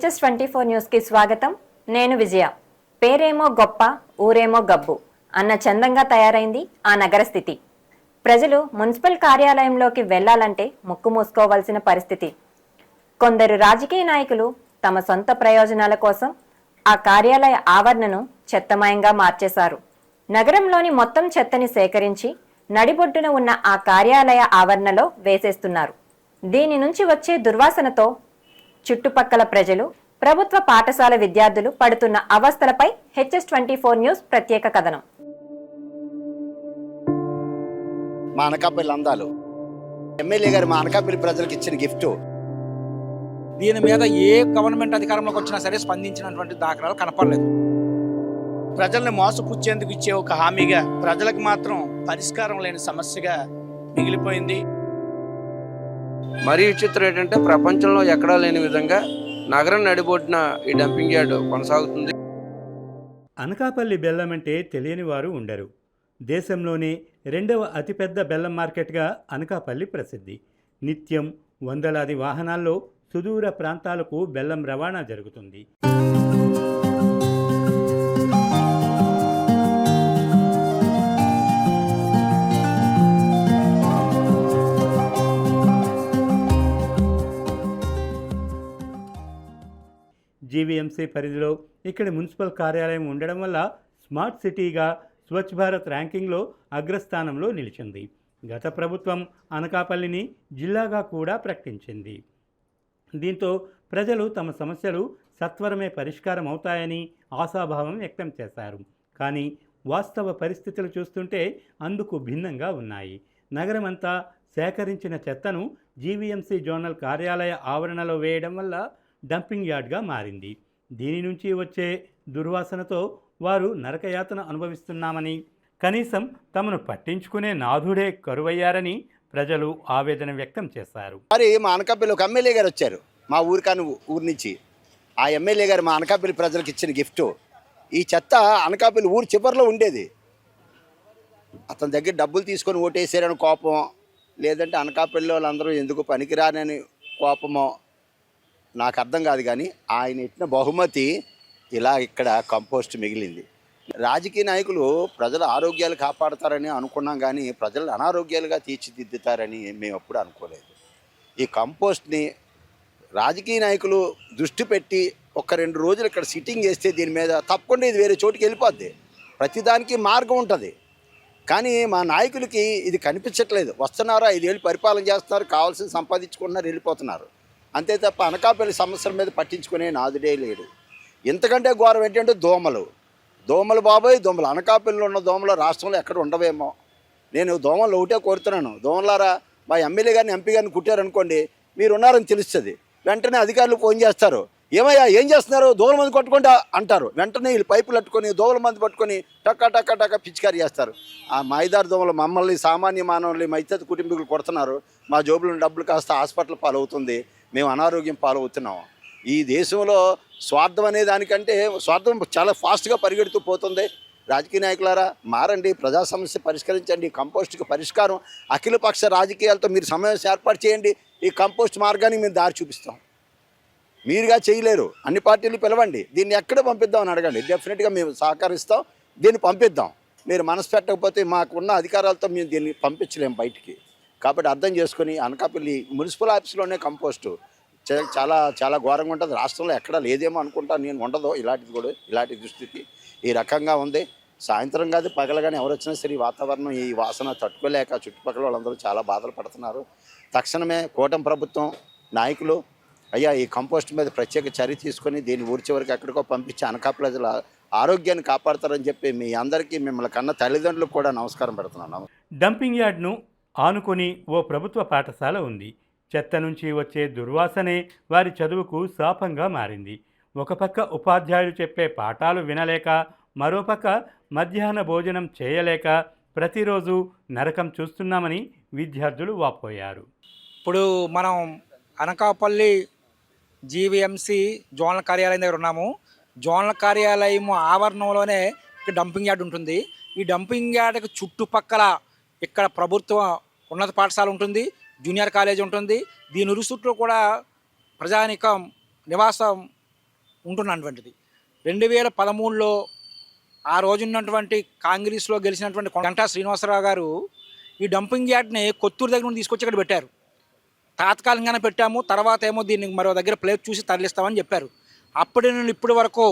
HS twenty four న్యూస్కి స్వాగతం. నేను విజయ. పేరేమో గొప్ప ఊరేమో గబ్బు అన్న చందంగా తయారైంది ఆ నగర స్థితి. ప్రజలు మున్సిపల్ కార్యాలయంలోకి వెళ్ళాలంటే ముక్కు మూసుకోవాల్సిన పరిస్థితి. కొందరు రాజకీయ నాయకులు తమ సొంత ప్రయోజనాల కోసం ఆ కార్యాలయ ఆవరణను చెత్తమయంగా మార్చేశారు. నగరంలోని మొత్తం చెత్తని సేకరించి నడిబొడ్డున ఉన్న ఆ కార్యాలయ ఆవరణలో వేసేస్తున్నారు. దీని నుంచి వచ్చే దుర్వాసనతో చుట్టుపక్కల ప్రజలు ప్రభుత్వ పాఠశాల విద్యార్థులు పడుతున్న అవస్థలపై హెచ్ఎస్ ట్వంటీ ఫోర్ న్యూస్ ప్రత్యేక కథనం. మా అనకాపల్లి అందాలు. ఎమ్మెల్యే గారు మా అనకాపల్లి ప్రజలకు ఇచ్చిన గిఫ్ట్. దీని మీద ఏ గవర్నమెంట్ అధికారంలోకి వచ్చినా సరే స్పందించినటువంటి దాఖలాలు కనపడలేదు. ప్రజల్ని మోసపుచ్చేందుకు ఇచ్చే ఒక హామీగా ప్రజలకు మాత్రం పరిష్కారం లేని సమస్యగా మిగిలిపోయింది. మరీ విచిత్రం ఏంటంటే ప్రపంచంలో ఎక్కడా లేని విధంగా నగరం నడిబొడ్డున ఈ డంపింగ్ యార్డ్ కొనసాగుతుంది. అనకాపల్లి బెల్లం అంటే తెలియని వారు ఉండరు. దేశంలోనే రెండవ అతిపెద్ద బెల్లం మార్కెట్గా అనకాపల్లి ప్రసిద్ధి. నిత్యం వందలాది వాహనాల్లో సుదూర ప్రాంతాలకు బెల్లం రవాణా జరుగుతుంది. జీవీఎంసీ పరిధిలో ఇక్కడి మున్సిపల్ కార్యాలయం ఉండడం వల్ల స్మార్ట్ సిటీగా స్వచ్ఛ భారత్ ర్యాంకింగ్లో అగ్రస్థానంలో నిలిచింది. గత ప్రభుత్వం అనకాపల్లిని జిల్లాగా కూడా ప్రకటించింది. దీంతో ప్రజలు తమ సమస్యలు సత్వరమే పరిష్కారం అవుతాయని ఆశాభావం వ్యక్తం చేశారు. కానీ వాస్తవ పరిస్థితులు చూస్తుంటే అందుకు భిన్నంగా ఉన్నాయి. నగరమంతా సేకరించిన చెత్తను జీవీఎంసీ జోనల్ కార్యాలయ ఆవరణలో వేయడం వల్ల డంపింగ్ యార్డ్గా మారింది. దీని నుంచి వచ్చే దుర్వాసనతో వారు నరకయాతన అనుభవిస్తున్నామని కనీసం తమను పట్టించుకునే నాథుడే కరువయ్యారని ప్రజలు ఆవేదన వ్యక్తం చేశారు. మరి మా అనకాపల్లి ఒక ఎమ్మెల్యే గారు వచ్చారు. మా ఊరికాని ఊరి నుంచి. ఆ ఎమ్మెల్యే గారు మా అనకాపల్లి ప్రజలకు ఇచ్చిన గిఫ్ట్. ఈ చెత్త అనకాపల్లి ఊరు చివరిలో ఉండేది. అతని దగ్గర డబ్బులు తీసుకొని ఓటేసారని కోపం. లేదంటే అనకాపల్లి వాళ్ళందరూ ఎందుకు పనికిరానని కోపమో నాకు అర్థం కాదు కానీ ఆయన ఇచ్చిన బహుమతి ఇలా ఇక్కడ కంపోస్ట్ మిగిలింది. రాజకీయ నాయకులు ప్రజల ఆరోగ్యాలు కాపాడతారని అనుకున్నాం కానీ ప్రజలు అనారోగ్యాలుగా తీర్చిదిద్దుతారని మేము ఎప్పుడు అనుకోలేదు. ఈ కంపోస్ట్ని రాజకీయ నాయకులు దృష్టి పెట్టి ఒక రెండు రోజులు ఇక్కడ సిట్టింగ్ చేస్తే దీని మీద తప్పకుండా ఇది వేరే చోటుకి వెళ్ళిపోద్ది. ప్రతిదానికి మార్గం ఉంటుంది. కానీ మా నాయకులకి ఇది కనిపించట్లేదు. వస్తున్నారు ఐదేళ్ళు పరిపాలన చేస్తున్నారు కావాల్సిన సంపాదించుకుంటున్నారు వెళ్ళిపోతున్నారు. అంతే తప్ప అనకాపల్లి సమస్యల మీద పట్టించుకునే నాదుడే లేడు. ఇంతకంటే ఘోరం ఏంటంటే దోమలు. దోమలు బాబాయ్ దోమలు. అనకాపల్లిలో ఉన్న దోమలు రాష్ట్రంలో ఎక్కడ ఉండవేమో. నేను దోమలు ఒకటే కోరుతున్నాను. దోమలారా మా ఎమ్మెల్యే గారిని ఎంపీ గారిని కుట్టారనుకోండి మీరు ఉన్నారని తెలుస్తుంది. వెంటనే అధికారులు ఫోన్ చేస్తారు. ఏమయ్యా ఏం చేస్తున్నారు? దోమల మంది కొట్టుకుంటా అంటారు. వెంటనే వీళ్ళు పైపులు అట్టుకొని దోమల మంది పట్టుకొని టక్క టక్క టక్క పిచికారి చేస్తారు. ఆ మైదారు దోమలు మమ్మల్ని సామాన్య మానవుల్ని మైతతి కుటుంబీకులు కొడుతున్నారు. మా జోబులను డబ్బులు కాస్త హాస్పిటల్ పాలవుతుంది. మేము అనారోగ్యం పాలవుతున్నాం. ఈ దేశంలో స్వార్థం అనే దానికంటే స్వార్థం చాలా ఫాస్ట్గా పరిగెడుతూ పోతుంది. రాజకీయ నాయకులారా మారండి ప్రజా సమస్య పరిష్కరించండి కంపోస్ట్కి పరిష్కారం అఖిలపక్ష రాజకీయాలతో మీరు సమావేశం ఏర్పాటు చేయండి ఈ కంపోస్ట్ మార్గానికి మేము దారి చూపిస్తాం. మీరుగా చేయలేరు అన్ని పార్టీలు పిలవండి దీన్ని ఎక్కడ పంపిద్దాం అని అడగండి. డెఫినెట్గా మేము సహకరిస్తాం దీన్ని పంపిద్దాం. మీరు మనసు పెట్టకపోతే మాకున్న అధికారాలతో మేము దీన్ని పంపించలేము బయటికి. కాబట్టి అర్థం చేసుకుని అనకాపల్లి మున్సిపల్ ఆఫీస్లోనే కంపోస్టు. చాలా చాలా ఘోరంగా ఉంటుంది. రాష్ట్రంలో ఎక్కడ లేదేమో అనుకుంటా నేను ఉండదు. ఇలాంటిది కూడా ఇలాంటి దుస్థితి ఈ రకంగా ఉంది. సాయంత్రం కాదు పగలు కానీ ఎవరు వచ్చినా సరే ఈ వాతావరణం ఈ వాసన తట్టుకోలేక చుట్టుపక్కల వాళ్ళందరూ చాలా బాధలు పడుతున్నారు. తక్షణమే కూటమి ప్రభుత్వం నాయకులు అయ్యా ఈ కంపోస్ట్ మీద ప్రత్యేక చర్య తీసుకొని దీన్ని ఊర్చే వరకు ఎక్కడికో పంపించి అనకా ఆరోగ్యాన్ని కాపాడతారని చెప్పి మీ అందరికీ మిమ్మల్ని కన్న తల్లిదండ్రులకు కూడా నమస్కారం పెడుతున్నాను. డంపింగ్ యార్డ్ను ఆనుకొని ఓ ప్రభుత్వ పాఠశాల ఉంది. చెత్త నుంచి వచ్చే దుర్వాసనే వారి చదువుకు శాపంగా మారింది. ఒక పక్క ఉపాధ్యాయులు చెప్పే పాఠాలు వినలేక మరోపక్క మధ్యాహ్న భోజనం చేయలేక ప్రతిరోజు నరకం చూస్తున్నామని విద్యార్థులు వాపోయారు. ఇప్పుడు మనం అనకాపల్లి జీవీఎంసీ జోన్ల కార్యాలయం దగ్గర ఉన్నాము. జోన్ల కార్యాలయం ఆవరణంలోనే డంపింగ్ యార్డ్ ఉంటుంది. ఈ డంపింగ్ యార్డ్కి చుట్టుపక్కల ఇక్కడ ప్రభుత్వం ఉన్నత పాఠశాల ఉంటుంది జూనియర్ కాలేజ్ ఉంటుంది. దీని ఇరుసుట్లో కూడా ప్రజానికం నివాసం ఉంటున్నటువంటిది. రెండు వేల పదమూడులో ఆ రోజున్నటువంటి కాంగ్రెస్లో గెలిచినటువంటి గంటా శ్రీనివాసరావు గారు ఈ డంపింగ్ యార్డ్ని కొత్తూరు దగ్గర నుండి తీసుకొచ్చి ఇక్కడ పెట్టారు. తాత్కాలికంగానే పెట్టాము తర్వాత ఏమో దీన్ని మరో దగ్గర ప్లేస్ చూసి తరలిస్తామని చెప్పారు. అప్పటి నుండి ఇప్పటి వరకు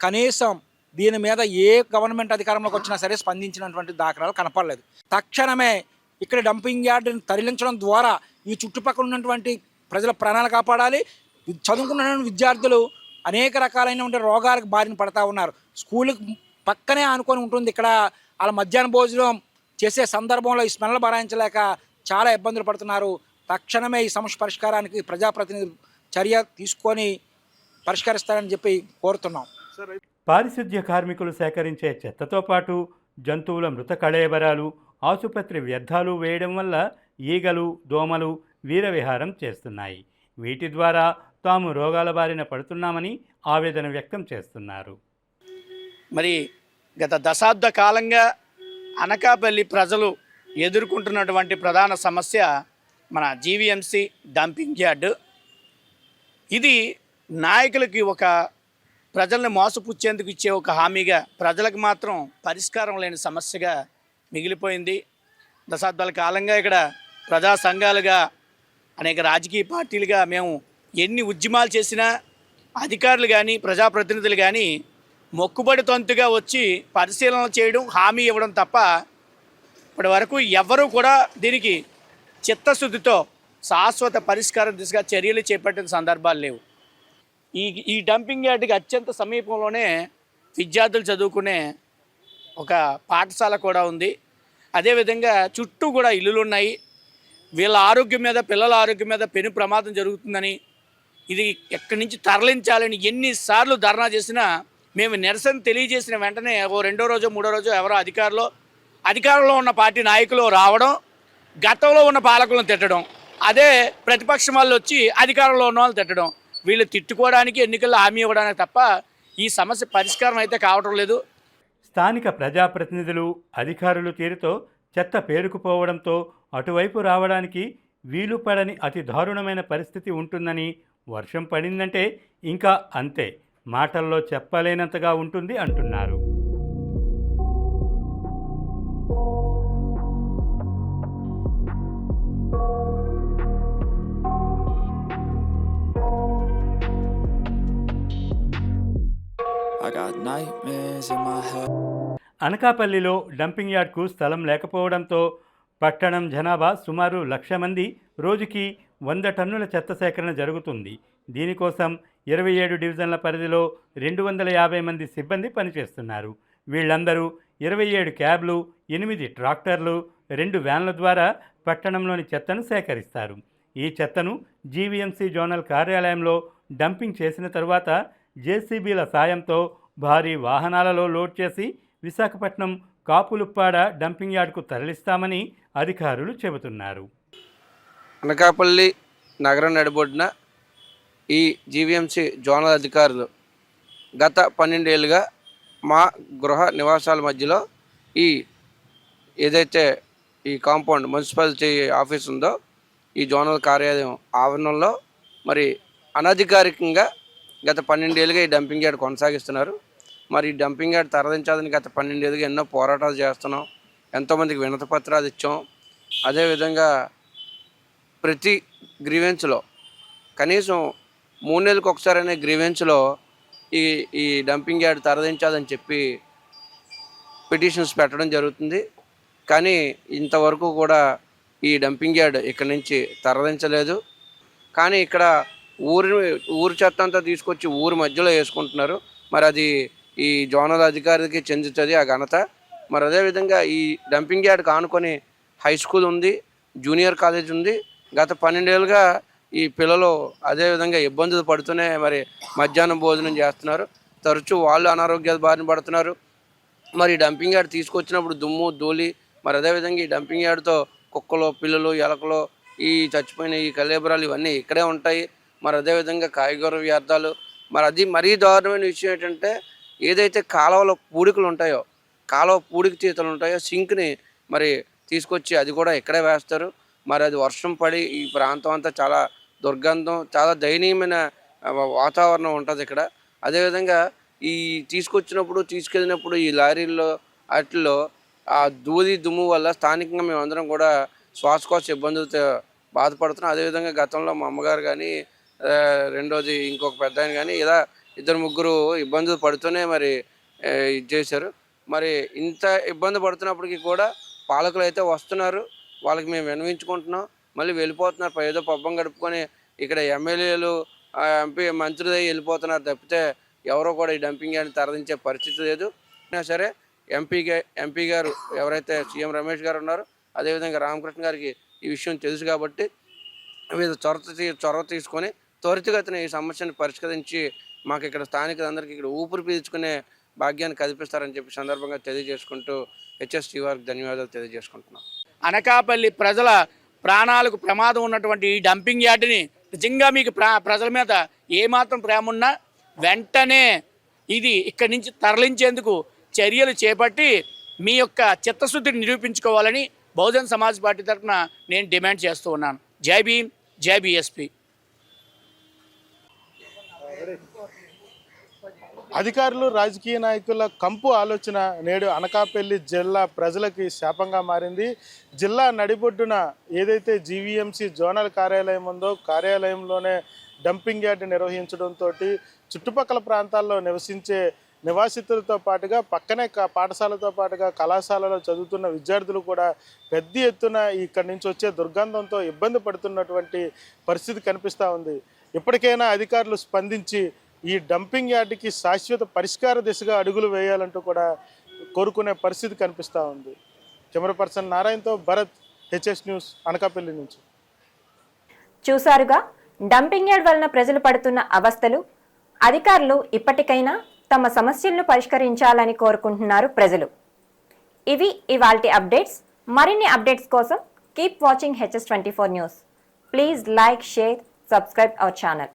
కనీసం దీని మీద ఏ గవర్నమెంట్ అధికారంలోకి వచ్చినా సరే స్పందించినటువంటి దాఖలాలు కనపడలేదు. తక్షణమే ఇక్కడ డంపింగ్ యార్డ్ని తరలించడం ద్వారా ఈ చుట్టుపక్కల ఉన్నటువంటి ప్రజల ప్రాణాలు కాపాడాలి. చదువుకున్నటువంటి విద్యార్థులు అనేక రకాలైనటువంటి రోగాలకు బారిన పడతా ఉన్నారు. స్కూల్కి పక్కనే ఆనుకొని ఉంటుంది. ఇక్కడ వాళ్ళ మధ్యాహ్న భోజనం చేసే సందర్భంలో ఈ స్మెల్ భరాయించలేక చాలా ఇబ్బందులు పడుతున్నారు. తక్షణమే ఈ సమస్య పరిష్కారానికి ప్రజాప్రతినిధులు చర్య తీసుకొని పరిష్కరిస్తారని చెప్పి కోరుతున్నాం. పారిశుద్ధ్య కార్మికులు సేకరించే చెత్తతో పాటు జంతువుల మృత కళేబరాలు ఆసుపత్రి వ్యర్థాలు వేయడం వల్ల ఈగలు దోమలు వీరవిహారం చేస్తున్నాయి. వీటి ద్వారా తాము రోగాల బారిన పడుతున్నామని ఆవేదన వ్యక్తం చేస్తున్నారు. మరి గత దశాబ్ద కాలంగా అనకాపల్లి ప్రజలు ఎదుర్కొంటున్నటువంటి ప్రధాన సమస్య మన జీవీఎంసీ డంపింగ్ యార్డ్. ఇది నాయకులకి ఒక ప్రజల్ని మోసపుచ్చేందుకు ఇచ్చే ఒక హామీగా ప్రజలకు మాత్రం పరిష్కారం లేని సమస్యగా మిగిలిపోయింది. దశాబ్దాల కాలంగా ఇక్కడ ప్రజా సంఘాలుగా అనేక రాజకీయ పార్టీలుగా మేము ఎన్ని ఉద్యమాలు చేసినా అధికారులు కానీ ప్రజాప్రతినిధులు కానీ మొక్కుబడి తంతుగా వచ్చి పరిశీలన చేయడం హామీ ఇవ్వడం తప్ప ఇప్పటి వరకు ఎవ్వరూ కూడా దీనికి చిత్తశుద్ధితో శాశ్వత పరిష్కారం దిశగా చర్యలు చేపట్టిన సందర్భాలు లేవు. ఈ ఈ డంపింగ్ యార్డ్కి అత్యంత సమీపంలోనే విద్యార్థులు చదువుకునే ఒక పాఠశాల కూడా ఉంది. అదేవిధంగా చుట్టూ కూడా ఇల్లులు ఉన్నాయి వీళ్ళ ఆరోగ్యం మీద పిల్లల ఆరోగ్యం మీద పెను ప్రమాదం జరుగుతుందని ఇది ఎక్కడి నుంచి తరలించాలని ఎన్నిసార్లు ధర్నా చేసినా మేము నిరసన తెలియజేసిన వెంటనే ఓ రెండో రోజు మూడో రోజు ఎవరో అధికారులు అధికారంలో ఉన్న పార్టీ నాయకులు రావడం గతంలో ఉన్న పాలకులను తిట్టడం అదే ప్రతిపక్షం వాళ్ళు వచ్చి అధికారంలో ఉన్న వాళ్ళు తిట్టడం. వీళ్ళు తిట్టుకోవడానికి ఎన్నికల్లో హామీ ఇవ్వడానికి తప్ప ఈ సమస్య పరిష్కారం అయితే కావటం లేదు. స్థానిక ప్రజాప్రతినిధులు అధికారులు తీరుతో చెత్త పేరుకుపోవడంతో అటువైపు రావడానికి వీలు పడని అతి దారుణమైన పరిస్థితి ఉంటుందని వర్షం పడిందంటే ఇంకా అంతే. మాటల్లో చెప్పలేనంతగా ఉంటుంది అంటున్నారు. అనకాపల్లిలో డంపింగ్ యార్డ్కు స్థలం లేకపోవడంతో పట్టణం జనాభా సుమారు లక్ష మంది. రోజుకి వంద టన్నుల చెత్త సేకరణ జరుగుతుంది. దీనికోసం ఇరవై ఏడు డివిజన్ల పరిధిలో రెండు వందల యాభై మంది సిబ్బంది పనిచేస్తున్నారు. వీళ్ళందరూ ఇరవై ఏడు క్యాబ్లు ఎనిమిది ట్రాక్టర్లు రెండు వ్యాన్ల ద్వారా పట్టణంలోని చెత్తను సేకరిస్తారు. ఈ చెత్తను జీవీఎంసీ జోనల్ కార్యాలయంలో డంపింగ్ చేసిన తరువాత జేసీబీల సాయంతో భారీ వాహనాలలో లోడ్ చేసి విశాఖపట్నం కాపులుప్పాడ డంపింగ్ యార్డ్కు తరలిస్తామని అధికారులు చెబుతున్నారు. అనకాపల్లి నగరం నడిబొడ్డున ఈ జీవీఎంసీ జోనల్ అధికారులు గత పన్నెండేళ్ళుగా మా గృహ నివాసాల మధ్యలో ఈ ఏదైతే ఈ కాంపౌండ్ మున్సిపాలిటీ ఆఫీస్ ఉందో ఈ జోనల్ కార్యాలయం ఆవరణంలో మరి అనధికారికంగా గత పన్నెండేళ్ళుగా ఈ డంపింగ్ యార్డ్ కొనసాగిస్తున్నారు. మరి ఈ డంపింగ్ యార్డ్ తరలించాలని గత పన్నెండేళ్ళుగా ఎన్నో పోరాటాలు చేస్తున్నాం. ఎంతోమందికి వినతి పత్రాలు ఇచ్చాం. అదేవిధంగా ప్రతి గ్రీవెన్స్లో కనీసం మూడు నెలలకు ఒకసారైనా గ్రీవెన్స్లో ఈ ఈ డంపింగ్ యార్డ్ తరలించాలని చెప్పి పిటిషన్స్ పెట్టడం జరుగుతుంది. కానీ ఇంతవరకు కూడా ఈ డంపింగ్ యార్డ్ ఇక్కడ నుంచి తరలించలేదు. కానీ ఇక్కడ ఊరి ఊరి చెత్త అంతా తీసుకొచ్చి ఊరి మధ్యలో వేసుకుంటున్నారు. మరి అది ఈ జోనల్ అధికారికి చెందుతుంది ఆ ఘనత. మరి అదేవిధంగా ఈ డంపింగ్ యార్డ్ కానుకొని హై స్కూల్ ఉంది జూనియర్ కాలేజ్ ఉంది. గత పన్నెండేళ్ళుగా ఈ పిల్లలు అదేవిధంగా ఇబ్బందులు పడుతూనే మరి మధ్యాహ్నం భోజనం చేస్తున్నారు. తరచూ వాళ్ళు అనారోగ్యాలు బారిన పడుతున్నారు. మరి ఈ డంపింగ్ యార్డ్ తీసుకొచ్చినప్పుడు దుమ్ము ధూళి మరి అదేవిధంగా ఈ డంపింగ్ యార్డ్తో కుక్కలు పిల్లలు ఎలకలు ఈ చచ్చిపోయిన ఈ కలేబరాలు ఇవన్నీ ఇక్కడే ఉంటాయి. మరి అదేవిధంగా కాయగూర వ్యర్థాలు. మరి అది మరీ దారుణమైన విషయం ఏంటంటే ఏదైతే కాలువలో పూడికలు ఉంటాయో కాలువ పూడిక తీతలు ఉంటాయో సింక్ని మరి తీసుకొచ్చి అది కూడా ఇక్కడే వేస్తారు. మరి అది వర్షం పడి ఈ ప్రాంతం అంతా చాలా దుర్గంధం చాలా దయనీయమైన వాతావరణం ఉంటుంది ఇక్కడ. అదేవిధంగా ఈ తీసుకొచ్చినప్పుడు తీసుకెళ్ళినప్పుడు ఈ లారీల్లో వాటిల్లో ఆ దూది దుమ్ము వల్ల స్థానికంగా మేమందరం కూడా శ్వాసకోశ ఇబ్బందులతో బాధపడుతున్నాం. అదేవిధంగా గతంలో మా అమ్మగారు కానీ రెండోది ఇంకొక పెద్ద ఆయన కానీ ఇలా ఇద్దరు ముగ్గురు ఇబ్బందులు పడుతూనే మరి ఇది చేశారు. మరి ఇంత ఇబ్బంది పడుతున్నప్పటికీ కూడా పాలకులు అయితే వస్తున్నారు. వాళ్ళకి మేము వినవించుకుంటున్నాం మళ్ళీ వెళ్ళిపోతున్నారు. ఏదో పబ్బం గడుపుకొని ఇక్కడ ఎమ్మెల్యేలు ఎంపీ మంత్రులు వెళ్ళిపోతున్నారు తప్పితే ఎవరో కూడా ఈ డంపింగ్ అని తరలించే పరిస్థితి లేదు. అయినా సరే ఎంపీ ఎంపీ గారు ఎవరైతే సీఎం రమేష్ గారు ఉన్నారో అదేవిధంగా రామకృష్ణ గారికి ఈ విషయం తెలుసు కాబట్టి వివిధ చొరవ తీ- చొరవ తీసుకొని త్వరితగతిన ఈ సమస్యను పరిష్కరించి మాకు ఇక్కడ స్థానికులందరికీ ఇక్కడ ఊపిరి పీల్చుకునే భాగ్యాన్ని కల్పిస్తారని చెప్పి సందర్భంగా తెలియజేసుకుంటూ హెచ్ఎస్టీ వారికి ధన్యవాదాలు తెలియజేసుకుంటున్నాం. అనకాపల్లి ప్రజల ప్రాణాలకు ప్రమాదం ఉన్నటువంటి ఈ డంపింగ్ యార్డ్ని నిజంగా మీకు ప్రా ప్రజల మీద ఏమాత్రం ప్రేమ ఉన్నా వెంటనే ఇది ఇక్కడి నుంచి తరలించేందుకు చర్యలు చేపట్టి మీ యొక్క చిత్తశుద్ధిని నిరూపించుకోవాలని బహుజన్ సమాజ్ పార్టీ తరఫున నేను డిమాండ్ చేస్తూ ఉన్నాను. జై భీమ్ జై బీఎస్పీ. అధికారులు రాజకీయ నాయకుల కంపు ఆలోచన నేడు అనకాపల్లి జిల్లా ప్రజలకి శాపంగా మారింది. జిల్లా నడిబొడ్డున ఏదైతే జీవీఎంసీ జోనల్ కార్యాలయం ఉందో కార్యాలయంలోనే డంపింగ్ యార్డ్ నిర్వహించడంతో చుట్టుపక్కల ప్రాంతాల్లో నివసించే నివాసితులతో పాటుగా పక్కనే పాఠశాలతో పాటుగా కళాశాలలో చదువుతున్న విద్యార్థులు కూడా పెద్ద ఎత్తున ఇక్కడి నుంచి వచ్చే దుర్గంధంతో ఇబ్బంది పడుతున్నటువంటి పరిస్థితి కనిపిస్తూ ఉంది. ఇప్పటికైనా అధికారులు స్పందించి ఈ డంపింగ్ యార్డ్కి శాశ్వత పరిష్కార దిశగా అడుగులు వేయాలంటూ కూడా కోరుకునే పరిస్థితి కనిపిస్తూ ఉంది. కెమెరా పర్సన్ నారాయణతో భరత్ హెచ్ఎస్ న్యూస్ అనకాపల్లి నుంచి. చూసారుగా డంపింగ్ యార్డ్ వలన ప్రజలు పడుతున్న అవస్థలు అధికారులు ఇప్పటికైనా తమ సమస్యలను పరిష్కరించాలని కోరుకుంటున్నారు ప్రజలు. ఇవి ఇవాల్టి అప్డేట్స్. మరిన్ని అప్డేట్స్ కోసం keep watching HS twenty four news please like share subscribe our channel